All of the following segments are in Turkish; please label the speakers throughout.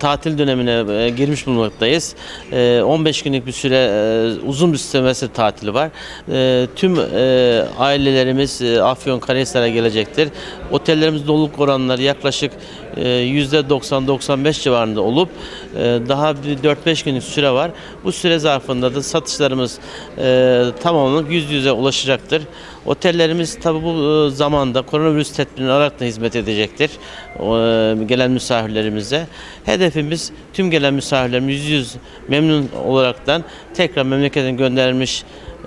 Speaker 1: tatil dönemine e, girmiş bulunmaktayız. E, 15 günlük bir süre e, uzun bir semestr tatili var. E, tüm e, ailelerimiz e, Afyonkarahisar'a gelecektir. Otellerimiz doluluk oranları yaklaşık e, %90-95 civarında olup e, daha bir 4-5 günlük süre var. Bu süre zarfında da satışlarımız e, tamamlanıp yüz yüze ulaşacaktır. Otellerimiz tabi bu e, zamanda koronavirüs tedbirini alarak da hizmet edecektir e, gelen misafirlerimize. Hedefimiz tüm gelen misafirlerimiz yüz yüz memnun olaraktan tekrar memleketine gönderilmiş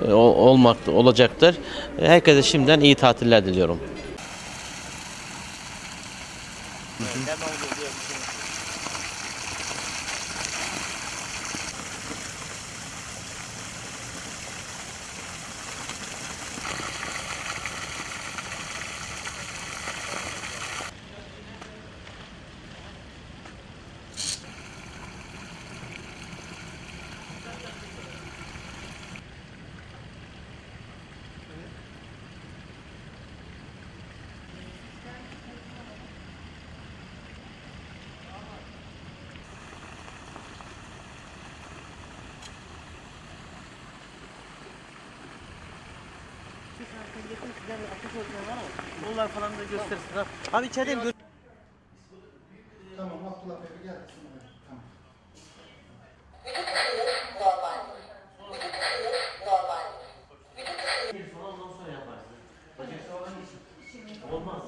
Speaker 1: e, ol- olmak olacaktır. Herkese şimdiden iyi tatiller diliyorum. Onlar falan da göstersin. Ha. Abi içeriden gör.
Speaker 2: Tamam Abdullah Bey gel. Tamam. Normal. Normal. Ondan sonra yaparsın. Bacak sağlam şey Olmaz.